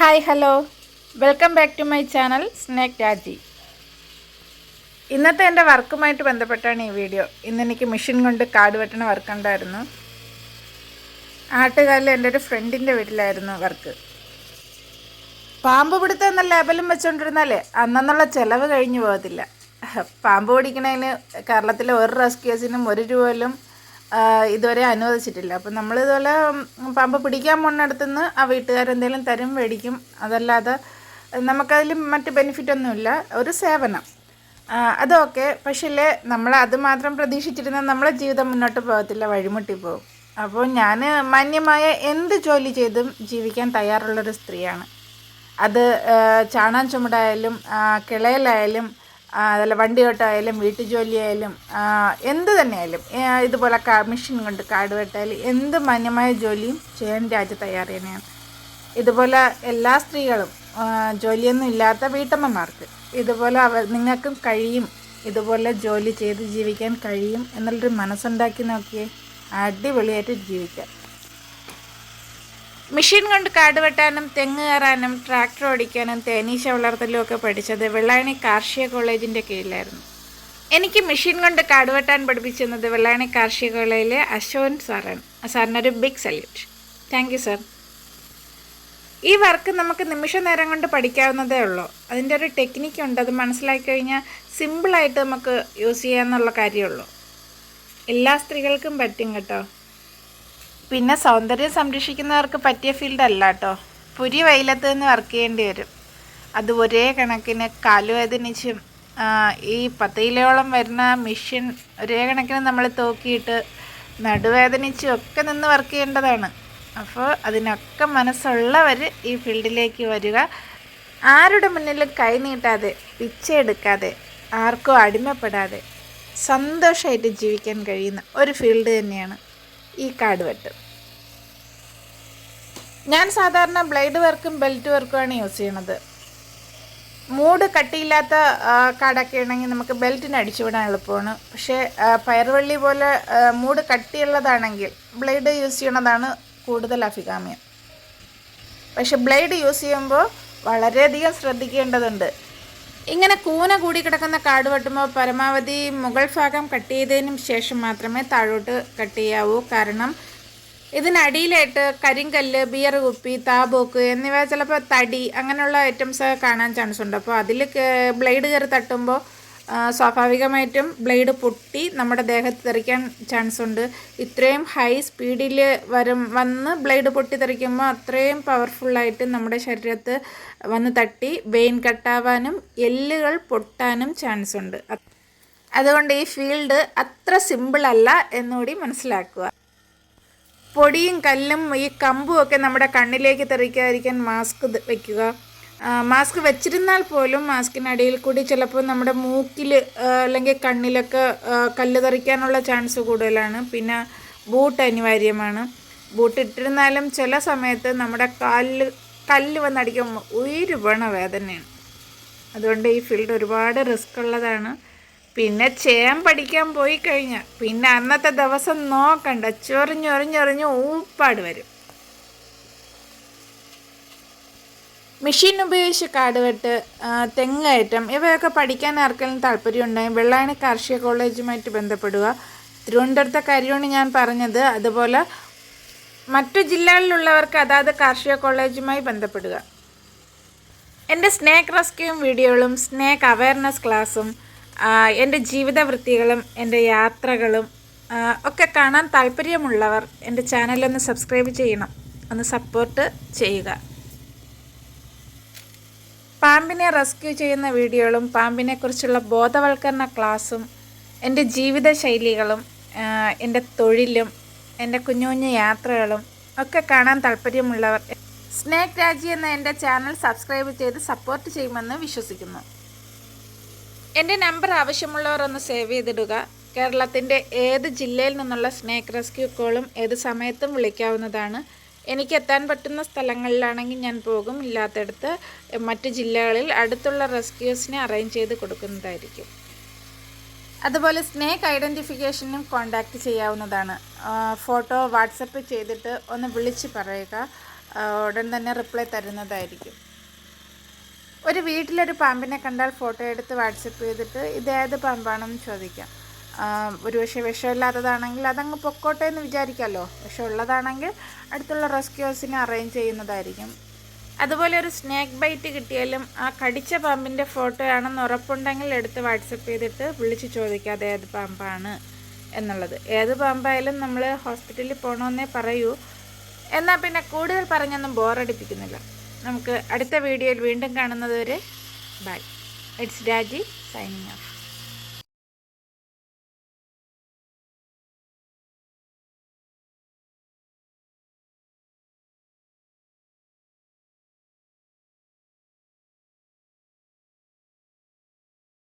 Hi hello. Welcome back to my channel snake Raji. ഇന്നത്തെ എന്റെ വർക്കുമായിട്ട് ബന്ധപ്പെട്ടാണ് ഈ വീഡിയോ. ഇന്ന് എനിക്ക് മെഷീൻ കൊണ്ട് കാട് വെട്ടണ വർക്ക് ഉണ്ടായിരുന്നു ആട്ടുകാലിൽ എന്റെ ഒരു ഫ്രണ്ടിന്റെ വീട്ടിലായിരുന്നു വർക്ക്. പാമ്പ് പിടുത്തം എന്ന ലേബലും വെച്ചുകൊണ്ടിരുന്നാലേ അന്നെന്നുള്ള ചിലവ് കഴിഞ്ഞു പോകത്തില്ല. പാമ്പ് പിടിക്കണതിന് കേരളത്തിലെ ഒരു റെസ്ക്യൂസിനും ഒരു രൂപ പോലും ആ, ഇതുവരെ അനുവദിച്ചിട്ടില്ല. അപ്പം നമ്മളിതുപോലെ പാമ്പ് പിടിക്കാൻ പോണിടത്തുനിന്ന് ആ വീട്ടുകാരെന്തെങ്കിലും തരും മേടിക്കും. അതല്ലാതെ നമുക്കതിൽ മറ്റ് ബെനിഫിറ്റ് ഒന്നുമില്ല. ഒരു സേവനം. അതൊക്കെ. പക്ഷേ നമ്മൾ അത് മാത്രം പ്രതീക്ഷിച്ചിരുന്നാൽ നമ്മളെ ജീവിതം മുന്നോട്ട് പോകത്തില്ല വഴിമുട്ടി പോകും. അപ്പോൾ ഞാൻ മാന്യമായ എന്ത് ജോലി ചെയ്തും ജീവിക്കാൻ തയ്യാറുള്ളൊരു സ്ത്രീയാണ്. അത് ചാണാൻ ചുമടായാലും കിളയിലായാലും അതല്ല വണ്ടിയോട്ടായാലും വീട്ടുജോലിയായാലും ജോലിയായാലും എന്ത് തന്നെയായാലും ഇതുപോലെ മെഷീൻ കൊണ്ട് കാട് വെട്ടായാലും എന്ത് മാന്യമായ ജോലിയും ചെയ്യാൻ രാജ്യ തയ്യാറ് തന്നെയാണ്. ഇതുപോലെ എല്ലാ സ്ത്രീകളും ജോലിയൊന്നും ഇല്ലാത്ത വീട്ടമ്മമാർക്ക് ഇതുപോലെ അവർ നിങ്ങൾക്കും കഴിയും ഇതുപോലെ ജോലി ചെയ്ത് ജീവിക്കാൻ കഴിയും എന്നുള്ളൊരു മനസ്സുണ്ടാക്കി നോക്കിയേ അടിപൊളിയായിട്ട് ജീവിക്കാം. മെഷീൻ കൊണ്ട് കാട് വെട്ടാനും തെങ്ങ് കയറാനും ട്രാക്ടർ ഓടിക്കാനും തേനീശ വളർത്തലും ഒക്കെ പഠിച്ചത് വെള്ളായണി കാർഷിക കോളേജിന്റെ കീഴിലായിരുന്നു. എനിക്ക് മെഷീൻ കൊണ്ട് കാട് വെട്ടാൻ പഠിപ്പിച്ചിരുന്നത് വെള്ളായണി കാർഷിക കോളേജിലെ അശോൻ സാറാണ്. സാറിനൊരു big salute thank you sir ഈ വർക്ക് നമുക്ക് നിമിഷ നേരം കൊണ്ട് പഠിക്കാവുന്നതേ ഉള്ളൂ. അതിന്റെ ഒരു ടെക്നിക്ക് ഉണ്ട്. അത് മനസ്സിലാക്കി കഴിഞ്ഞാൽ സിമ്പിളായിട്ട് നമുക്ക് യൂസ് ചെയ്യാമെന്നുള്ള കാര്യമുള്ളൂ. എല്ലാ സ്ത്രീകൾക്കും പറ്റും കേട്ടോ. പിന്നെ സൗന്ദര്യം സംരക്ഷിക്കുന്നവർക്ക് പറ്റിയ ഫീൽഡ് അല്ല കേട്ടോ പുരി വെയിലത്ത് നിന്ന് വർക്ക് ചെയ്യേണ്ടി വരും. അത് ഒരേ കണക്കിന് കാലുവേദനിച്ചും ഈ പത്ത് കിലോളം വരുന്ന മെഷീൻ ഒരേ കണക്കിന് നമ്മൾ തൂക്കിയിട്ട് നടുവേദനിച്ചും ഒക്കെ നിന്ന് വർക്ക് ചെയ്യേണ്ടതാണ്. അപ്പോൾ അതിനൊക്കെ മനസ്സുള്ളവർ ഈ ഫീൽഡിലേക്ക് വരിക. ആരുടെ മുന്നിലും കൈ നീട്ടാതെ പിച്ചെടുക്കാതെ ആർക്കും അടിമപ്പെടാതെ സന്തോഷമായിട്ട് ജീവിക്കാൻ കഴിയുന്ന ഒരു ഫീൽഡ് തന്നെയാണ്. ഈ കാട് വെട്ട്. ഞാൻ സാധാരണ ബ്ലേഡ് വർക്കും ബെൽറ്റ് വർക്കുമാണ് യൂസ് ചെയ്യണത്. മൂട് കട്ടിയില്ലാത്ത കാടൊക്കെ ആണെങ്കിൽ നമുക്ക് ബെൽറ്റിന് അടിച്ചുവിടാൻ എളുപ്പമാണ്. പക്ഷേ പയർവള്ളി പോലെ മൂട് കട്ടിയുള്ളതാണെങ്കിൽ ബ്ലേഡ് യൂസ് ചെയ്യണതാണ് കൂടുതൽ അഭികാമ്യം. പക്ഷെ ബ്ലേഡ് യൂസ് ചെയ്യുമ്പോൾ വളരെയധികം ശ്രദ്ധിക്കേണ്ടതുണ്ട്. ഇങ്ങനെ കൂന കൂടി കിടക്കുന്ന കാട് വെട്ടുമ്പോൾ പരമാവധി മുകൾ ഭാഗം കട്ട് ചെയ്തതിനും ശേഷം മാത്രമേ താഴോട്ട് കട്ട് ചെയ്യാവൂ. കാരണം ഇതിനടിയിലായിട്ട് കരിങ്കല്ല് ബിയർ കുപ്പി താബോക്ക് എന്നിവ ചിലപ്പോൾ തടി അങ്ങനെയുള്ള ഐറ്റംസ് കാണാൻ ചാൻസ് ഉണ്ട്. അപ്പോൾ അതിൽ ബ്ലേഡ് കയറി തട്ടുമ്പോൾ സ്വാഭാവികമായിട്ടും ബ്ലേഡ് പൊട്ടി നമ്മുടെ ദേഹത്ത് തെറിക്കാൻ ചാൻസ് ഉണ്ട് ഇത്രയും ഹൈ സ്പീഡിൽ വരും വന്ന് ബ്ലേഡ് പൊട്ടി തെറിക്കുമ്പോൾ അത്രയും പവർഫുള്ളായിട്ട് നമ്മുടെ ശരീരത്ത് വന്ന് തട്ടി വെയിൻ കട്ടാവാനും എല്ലുകൾ പൊട്ടാനും ചാൻസ് ഉണ്ട് അതുകൊണ്ട് ഈ ഫീൽഡ് അത്ര സിമ്പിളല്ല എന്നുകൂടി മനസ്സിലാക്കുക. പൊടിയും കല്ലും ഈ കമ്പും ഒക്കെ നമ്മുടെ കണ്ണിലേക്ക് തെറിക്കാതിരിക്കാൻ മാസ്ക് വയ്ക്കുക മാസ്ക് വെച്ചിരുന്നാൽ പോലും മാസ്കിനടിയിൽ കൂടി ചിലപ്പോൾ നമ്മുടെ മൂക്കിൽ അല്ലെങ്കിൽ കണ്ണിലൊക്കെ കല്ല് തറിക്കാനുള്ള ചാൻസ് കൂടുതലാണ്. പിന്നെ ബൂട്ട് അനിവാര്യമാണ്. ബൂട്ട് ഇട്ടിരുന്നാലും ചില സമയത്ത് നമ്മുടെ കാലിൽ കല്ല് വന്നടിക്കുമ്പോൾ വീണ വേദനയാണ്. അതുകൊണ്ട് ഈ ഫീൽഡ് ഒരുപാട് റിസ്ക് ഉള്ളതാണ്. പിന്നെ ചേം പഠിക്കാൻ പോയി കഴിഞ്ഞാൽ പിന്നെ അന്നത്തെ ദിവസം നോക്കണ്ട ചൊറിഞ്ഞൊറിഞ്ഞൊറിഞ്ഞ് ഊപ്പാട് വരും. മെഷീൻ ഉപയോഗിച്ച് കാടുവെട്ട് തെങ്ങേറ്റം ഇവയൊക്കെ പഠിക്കാൻ ആർക്കെങ്കിലും താല്പര്യമുണ്ടെങ്കിൽ വെള്ളായണി കാർഷിക കോളേജുമായിട്ട് ബന്ധപ്പെടുക. തിരുവനന്തപുരത്തെ കാര്യമാണ് ഞാൻ പറഞ്ഞത്. അതുപോലെ മറ്റു ജില്ലകളിലുള്ളവർക്ക് അതാത് കാർഷിക കോളേജുമായി ബന്ധപ്പെടുക. എന്റെ സ്നേക്ക് റെസ്ക്യൂ വീഡിയോകളും സ്നേക്ക് അവയർനെസ് ക്ലാസ്സും എന്റെ ജീവിത വൃത്തികളും എന്റെ യാത്രകളും ഒക്കെ കാണാൻ താല്പര്യമുള്ളവർ എന്റെ ചാനലൊന്ന് സബ്സ്ക്രൈബ് ചെയ്യണം. ഒന്ന് സപ്പോർട്ട് ചെയ്യുക. പാമ്പിനെ റെസ്ക്യൂ ചെയ്യുന്ന വീഡിയോകളും പാമ്പിനെക്കുറിച്ചുള്ള ബോധവൽക്കരണ ക്ലാസ്സും എന്റെ ജീവിത ശൈലികളും എന്റെ തൊഴിലും എന്റെ കുഞ്ഞു കുഞ്ഞു യാത്രകളും ഒക്കെ കാണാൻ താല്പര്യമുള്ളവർ സ്നേക് രാജി എന്ന എന്റെ ചാനൽ സബ്സ്ക്രൈബ് ചെയ്ത് സപ്പോർട്ട് ചെയ്യുമെന്ന് വിശ്വസിക്കുന്നു. എന്റെ നമ്പർ ആവശ്യമുള്ളവർ ഒന്ന് സേവ് ചെയ്തിടുക. കേരളത്തിന്റെ ഏത് ജില്ലയിൽ നിന്നുള്ള സ്നേക്ക് റെസ്ക്യൂ കോളും ഏത് സമയത്തും വിളിക്കാവുന്നതാണ്. എനിക്ക് എത്താൻ പറ്റുന്ന സ്ഥലങ്ങളിലാണെങ്കിൽ ഞാൻ പോകും. ഇല്ലാത്തടത്ത് മറ്റ് ജില്ലകളിൽ അടുത്തുള്ള റെസ്ക്യൂസിനെ അറേഞ്ച് ചെയ്ത് കൊടുക്കുന്നതായിരിക്കും. അതുപോലെ സ്നേക്ക് ഐഡന്റിഫിക്കേഷനും കോണ്ടാക്ട് ചെയ്യാവുന്നതാണ്. ഫോട്ടോ വാട്സപ്പ് ചെയ്തിട്ട് ഒന്ന് വിളിച്ച് പറയുക. ഉടൻ തന്നെ റിപ്ലൈ തരുന്നതായിരിക്കും. ഒരു വീട്ടിലൊരു പാമ്പിനെ കണ്ടാൽ ഫോട്ടോ എടുത്ത് വാട്സപ്പ് ചെയ്തിട്ട് ഇത് ഏത് പാമ്പാണെന്ന് ചോദിക്കാം. ആ, ഒരു പക്ഷേ വിഷമില്ലാത്തതാണെങ്കിൽ അതങ്ങ് പൊക്കോട്ടെ എന്ന് വിചാരിക്കാമല്ലോ. വിഷമുള്ളതാണെങ്കിൽ അടുത്തുള്ള റെസ്ക്യൂസിനെ അറേഞ്ച് ചെയ്യുന്നതായിരിക്കും. അതുപോലെ ഒരു സ്നേക്ക് ബൈറ്റ് കിട്ടിയാലും ആ കടിച്ച പാമ്പിന്റെ ഫോട്ടോയാണെന്ന് ഉറപ്പുണ്ടെങ്കിൽ എടുത്ത് വാട്സപ്പ് ചെയ്തിട്ട് വിളിച്ച് ചോദിക്കാതെ ഏത് പാമ്പാണ് എന്നുള്ളത്. ഏത് പാമ്പായാലും നമ്മൾ ഹോസ്പിറ്റലിൽ പോകണമെന്നേ പറയൂ. എന്നാൽ പിന്നെ കൂടുതൽ പറഞ്ഞൊന്നും ബോറടിപ്പിക്കുന്നില്ല നമുക്ക് അടുത്ത വീഡിയോയിൽ വീണ്ടും കാണുന്നത് വരെ bye it's Raji signing off